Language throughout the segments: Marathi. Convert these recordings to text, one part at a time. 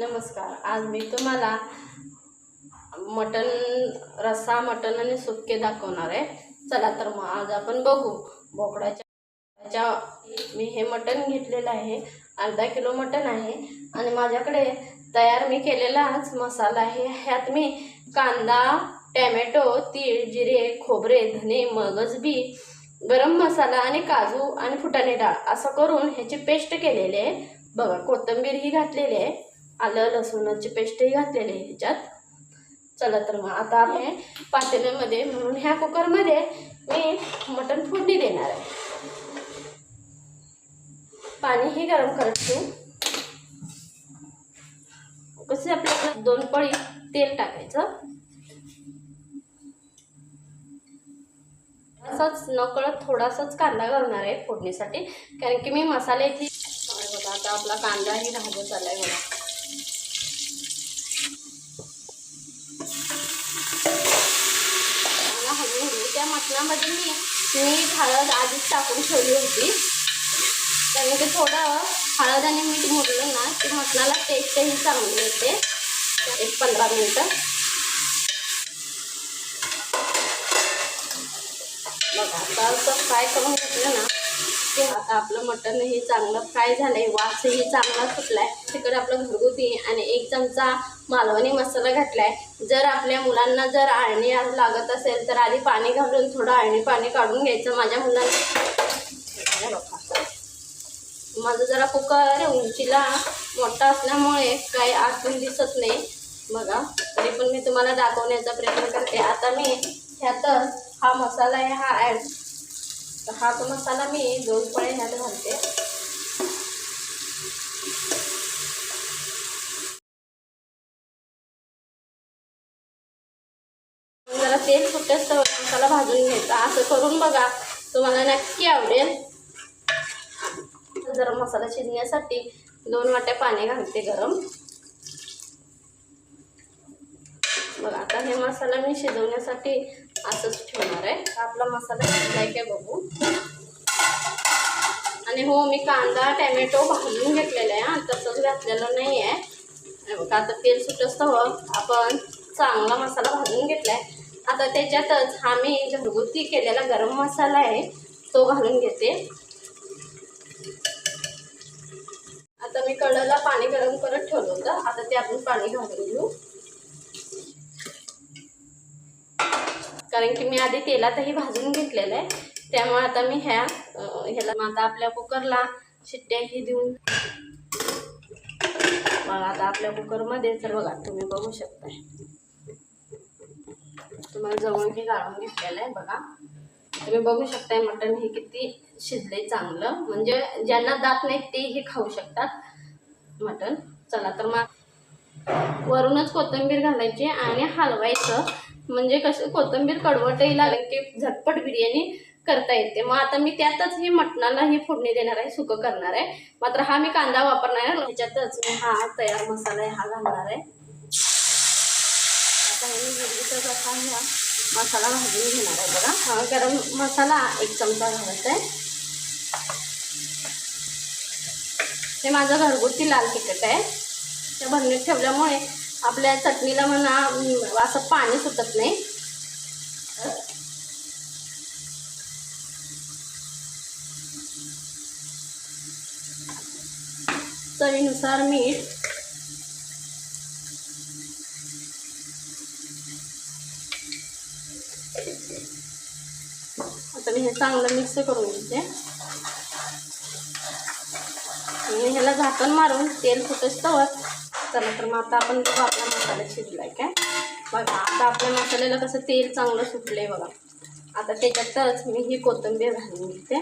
नमस्कार. आज मी तुम्हाला मटन रस्सा मटन आणि सुक्के दाखवणार आहे. चला तर मग आज आपण बघू. बोकडाच्या मी हे मटन घेतलेलं आहे. अर्धा किलो मटन आहे. आणि माझ्याकडे तयार मी केलेलाच मसाला आहे. ह्यात मी कांदा टॅमॅटो तीळ जिरे खोबरे धने मगज बी गरम मसाला आणि काजू आणि फुटाणे डाळ असं करून ह्याची पेस्ट केलेली आहे. बघा कोथिंबीर ही घातलेली आहे. आलं लसूणाची पेस्टही घातलेली आहे ह्याच्यात. चला तर मग आता आपण पातेल्यामध्ये म्हणून ह्या कुकरमध्ये मी मटण फोडणी देणार आहे. पाणीही गरम करत. कसे आपल्याला? दोन पळी तेल टाकायचं. असाच नकळत थोडासाच कांदा घालणार आहे फोडणीसाठी. कारण की मी मसाल्याची बघा आता आपला कांदाही भाजत आलाय बघा चांगला हलवून घेऊ मी मीठ हळद आधीच टाकून ठेवली होती. त्यामुळे ते थोडं हळद आणि मीठ मुरलं ना की मटणाला टेस्टही चांगली येते. एक पंधरा मिनटं. बघा आता असं फ्राय करून घेतलं ना आता आपलं मटणही चांगलं फ्राय झालं आहे वासही चांगला सुटला आहे तिकडे आपलं घरगुती आणि एक चमचा मालवणी मसाला घातला आहे जर आपल्या मुलांना जर आळणी लागत असेल तर आधी पाणी घालून थोडं आळणी पाणी काढून घ्यायचं माझ्या मुलांना. माझं जरा कुकर उंचीला मोठा असल्यामुळे काही आतून दिसत नाही. बघा तरी पण मी तुम्हाला दाखवण्याचा प्रयत्न करते. आता मी ह्यातच हा मसाला आहे हा ॲड हा तो मसाला मी दोन पळे ह्यात घालते. जरा तेल सुटेस तर मसाला भाजून घ्यायचा. असं करून बघा तुम्हाला नक्की आवडेल. जरा मसाला शिजण्यासाठी दोन वाट्या पाणी घालते गरम. बघा आता हे मसाला मी शिजवण्यासाठी असंच ठेवणार आहे. आपला मसाला शिजलाय काय बघू. आणि हो मी कांदा टॅमॅटो भाजून घेतलेला आहे हा. तसंच घातलेलं नाही आहे. बघा आता तेल सुटस्त हवं. आपण चांगला मसाला भाजून आहे आता त्याच्यातच हा मी घरगुती केलेला गरम मसाला आहे तो घालून घेते. आता मी कढला पाणी गरम करत ठेवलं होतं. आता ते आपण पाणी घालून घेऊ. कारण की मी आधी तेलातही भाजून घेतलेलं आहे. त्यामुळे आता मी ह्या ह्याला आता आपल्या कुकरला शिट्ट्याही देऊन बघा आता आपल्या कुकरमध्ये तर बघा तुम्ही बघू शकताय. तुम्हाला जवळ हे गाळून घेतलेलं आहे बघा. तुम्ही बघू शकताय मटण हे किती शिजले चांगलं. म्हणजे ज्यांना दात नाहीत तेही खाऊ शकतात मटण. चला तर मग वरूनच कोथिंबीर घालायची आणि हलवायचं. म्हणजे कसं कोथिंबीर कडवटही लागेल की झटपट बिर्याणी करता येते. मग आता मी त्यातच ही मटणाला ही फोडणी देणार आहे सुकं करणार आहे. मात्र हा मी कांदा वापरणार आहे त्याच्यातच मी हा तयार मसाला आहे हा घालणार आहे. आता हे मी असा हा मसाला भाजून घेणार आहे बघा. हा गरम मसाला एक चमचा घालायचा आहे. हे माझं घरगुती लाल तिखट आहे. त्या भरणीत ठेवल्यामुळे आपल्या चटणीला म्हणा असं पाणी सुटत नाही. चवीनुसार मीठ. आता मी हे चांगलं मिक्स करून घेते. आणि ह्याला झाकण मारून तेल फुटच तवर चला तर मग आता आपण बघू आपला मसाला शिजलाय काय. बघा आता आपल्या मसाल्याला कसं तेल चांगलं सुटलंय बघा. आता त्याच्यातच मी ही कोथिंबीर घालून घेते.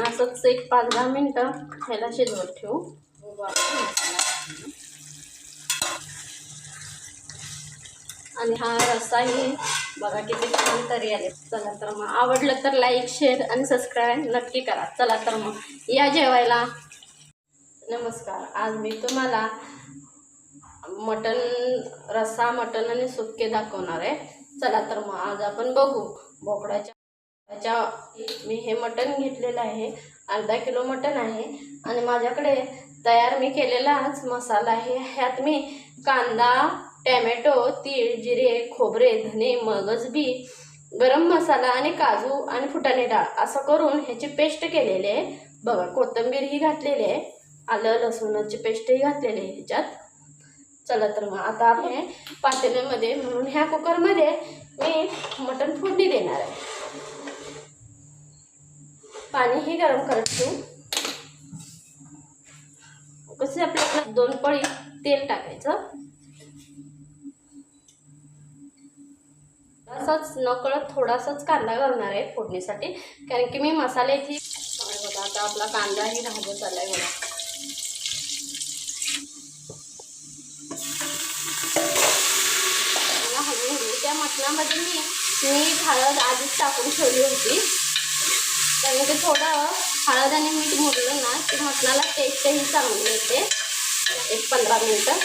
असंच एक पाच दहा मिनटं ह्याला शिजवत ठेवू. आणि हा रसाही बघा किती छान तरी आले. चला तर मग आवडलं तर लाईक शेअर आणि सबस्क्राईब नक्की करा. चला तर मग या जेवायला. नमस्कार. आज मी तुम्हाला मटन रस्सा मटन आणि सुक्के दाखवणार आहे. चला तर मग आज आपण बघू. बोकडाच्या त्याच्या मी हे मटण घेतलेलं आहे. अर्धा किलो मटण आहे. आणि माझ्याकडे तयार मी केलेलाच मसाला आहे. ह्यात मी कांदा टॅमॅटो तीळ जिरे खोबरे धने मगज बी गरम मसाला आणि काजू आणि फुटाणे डाळ असं करून ह्याची पेस्ट केलेली आहे. बघा कोथिंबीर ही घातलेली आहे. आलं लसूणाची पेस्टही घातलेली आहे ह्याच्यात. चला तर मग आता आपण पातेल्यामध्ये म्हणून ह्या कुकरमध्ये मी मटण फोडणी देणार आहे. पाणीही गरम करत. ठेवू कसे आपल्याला दोन पळी तेल टाकायचं. थोडासाच नकळत थोडासाच कांदा घालणार आहे फोडणीसाठी. कारण की मी मसाल्याची बघा आता आपला कांदाही भाजत आलाय बघा. मला त्या मटणामध्ये मी मीठ हळद आधीच टाकून ठेवली होती. कारण ते थोडं हळद आणि मीठ मुरलं ना की मटणाला टेस्टही चांगली येते. एक पंधरा मिनटं.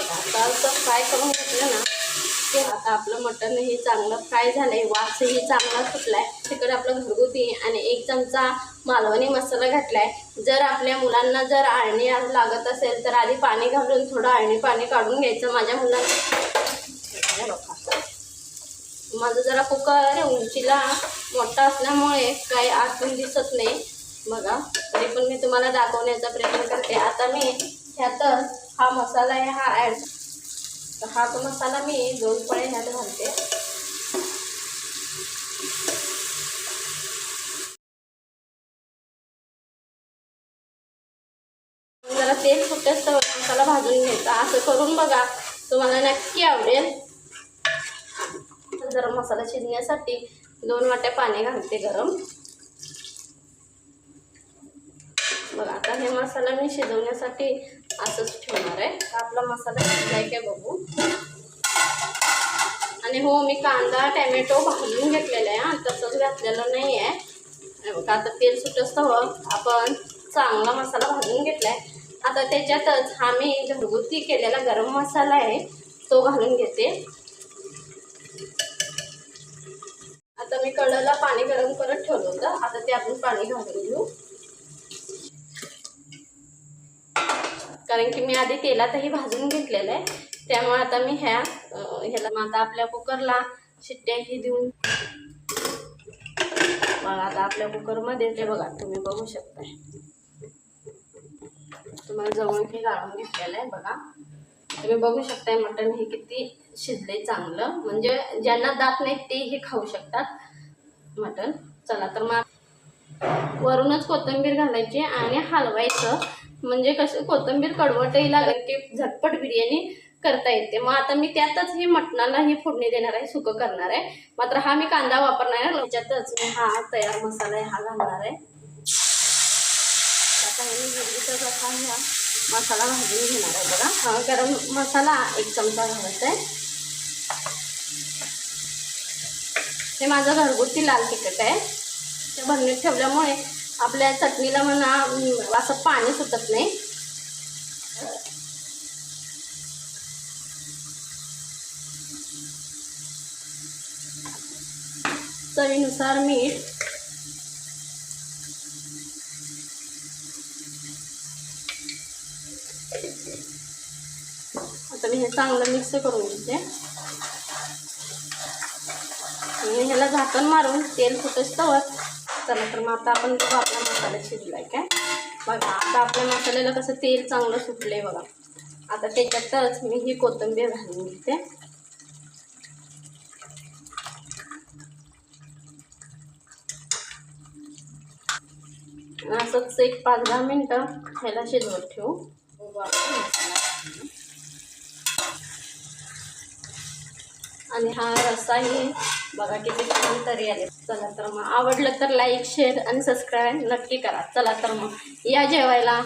बघा आता असं फ्राय करून घेतलं ना की आता आपलं मटणही चांगलं फ्राय झालं आहे वासही चांगला सुटला आहे तिकडे आपलं घरगुती आणि एक चमचा मालवणी मसाला घातला आहे जर आपल्या मुलांना जर आळणी लागत असेल तर आधी पाणी घालून थोडं आळणी पाणी काढून घ्यायचं माझ्या मुलांना. माझं जरा कुकर उंचीला मोठा असल्यामुळे काही आतून दिसत नाही. बघा तरी पण मी तुम्हाला दाखवण्याचा प्रयत्न करते. आता मी ह्यातच हा मसाला आहे हा ॲड तर हा तो मसाला मी दोन पळे ह्यात घालते. जरा तेल सुटेस तर मसाला भाजून घ्यायचा. असं करून बघा तुम्हाला नक्की आवडेल. जरा मसाला शिजण्यासाठी दोन वाट्या पाणी घालते गरम. बघा आता हे मसाला मी शिजवण्यासाठी असंच ठेवणार आहे. आपला मसाला शिजलाय काय बघू. आणि हो मी कांदा टॅमॅटो भाजून घेतलेला आहे. हा तसंच घातलेलं नाही आहे. बघा आता तेल सुटस्त हवं. आपण चांगला मसाला भाजून आहे आता त्याच्यातच हा मी घरगुती केलेला गरम मसाला आहे तो घालून घेते. आता मी कढला पाणी गरम करत ठेवलं होतं. आता ते आपण पाणी घालून घेऊ. कारण की मी आधी तेलातही भाजून घेतलेलं आहे. त्यामुळे आता मी ह्या ह्याला मग आता आपल्या कुकरला शिट्ट्याही देऊन बघा आता आपल्या कुकरमध्ये ते बघा तुम्ही बघू शकताय. तुम्हाला जवळ हे गाळून घेतलेलं आहे बघा. तुम्ही बघू शकताय मटण हे किती शिजले चांगलं. म्हणजे ज्यांना दात नाहीत तेही खाऊ शकतात मटण. चला तर मग वरूनच कोथिंबीर घालायची आणि हलवायचं. म्हणजे कसं कोथिंबीर कडवटही लागेल की झटपट बिर्याणी करता येते. मग आता मी त्यातच ही मटणाला ही फोडणी देणार आहे सुकं करणार आहे. मात्र हा मी कांदा वापरणार आहे त्याच्यातच मी हा तयार मसाला आहे हा घालणार आहे. आता हे मी असा हा मसाला भाजून घेणार आहे बघा. हा गरम मसाला एक चमचा घालायचा आहे. हे माझं घरगुती लाल तिखट आहे. ते भरणीत ठेवल्यामुळे आपल्या चटणीला म्हणा असं पाणी सुटत नाही. चवीनुसार मीठ. आता मी हे चांगलं मिक्स करून घेते. आणि ह्याला झाकण मारून तेल फुटच तवत चला तर मग आता आपण बघू आपला मसाला शिजलाय काय. बघा आता आपल्या मसाल्याला कसं तेल चांगलं सुटलं आहे बघा. आता त्याच्यातच मी ही कोथिंबीर घालून घेते. असंच एक पाच दहा मिनटं ह्याला शिजवत ठेवू. आणि हा रसाही बघा किती छान तरी आले. चला तर मग आवडलं तर लाईक शेअर आणि सबस्क्राईब नक्की करा. चला तर मग या जेवायला.